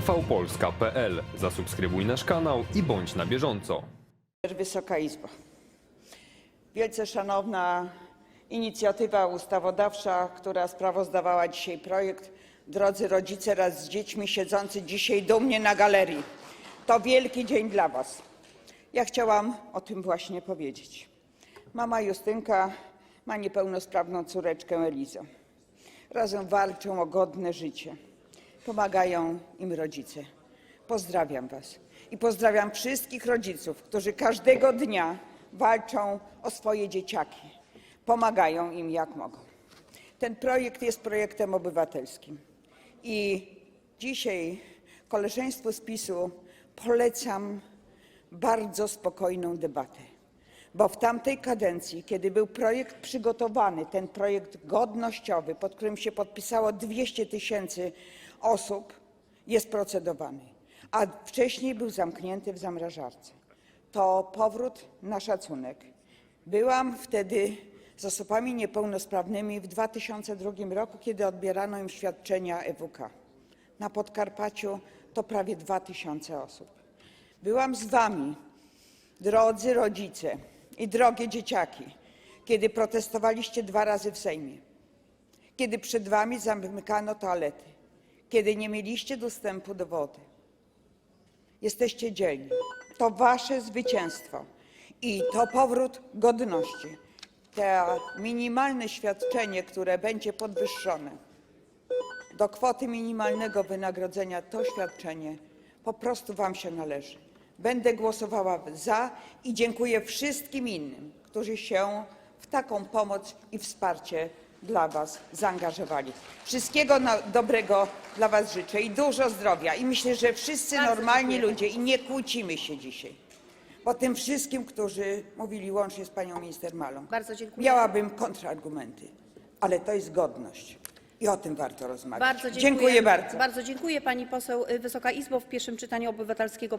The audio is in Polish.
tvpolska.pl. Zasubskrybuj nasz kanał i bądź na bieżąco. Wysoka Izbo. Wielce szanowna inicjatywa ustawodawcza, która sprawozdawała dzisiaj projekt. Drodzy rodzice wraz z dziećmi siedzący dzisiaj dumnie na galerii. To wielki dzień dla Was. Ja chciałam o tym właśnie powiedzieć. Mama Justynka ma niepełnosprawną córeczkę Elizę. Razem walczą o godne życie. Pomagają im rodzice. Pozdrawiam Was i pozdrawiam wszystkich rodziców, którzy każdego dnia walczą o swoje dzieciaki. Pomagają im jak mogą. Ten projekt jest projektem obywatelskim i dzisiaj koleżeństwu z PiSu polecam bardzo spokojną debatę. Bo w tamtej kadencji, kiedy był projekt przygotowany, ten projekt godnościowy, pod którym się podpisało 200 tysięcy osób, jest procedowany, a wcześniej był zamknięty w zamrażarce. To powrót na szacunek. Byłam wtedy z osobami niepełnosprawnymi w 2002 roku, kiedy odbierano im świadczenia EWK. Na Podkarpaciu to prawie 2000 osób. Byłam z Wami, drodzy rodzice i drogie dzieciaki, kiedy protestowaliście dwa razy w Sejmie, kiedy przed Wami zamykano toalety, kiedy nie mieliście dostępu do wody. Jesteście dzielni. To Wasze zwycięstwo i to powrót godności. To minimalne świadczenie, które będzie podwyższone do kwoty minimalnego wynagrodzenia, to świadczenie po prostu Wam się należy. Będę głosowała za i dziękuję wszystkim innym, którzy się w taką pomoc i wsparcie dla Was zaangażowali. Wszystkiego na- dobrego dla Was życzę i dużo zdrowia. I myślę, że wszyscy Bardzo normalni dziękuję. ludzie i nie kłócimy się dzisiaj. Po tym wszystkim, którzy mówili łącznie z panią minister Malą. Bardzo dziękuję. Miałabym kontrargumenty, ale to jest godność. I o tym warto rozmawiać. Bardzo dziękuję. dziękuję bardzo. Bardzo dziękuję pani poseł Wysoka Izbo w pierwszym czytaniu obywatelskiego.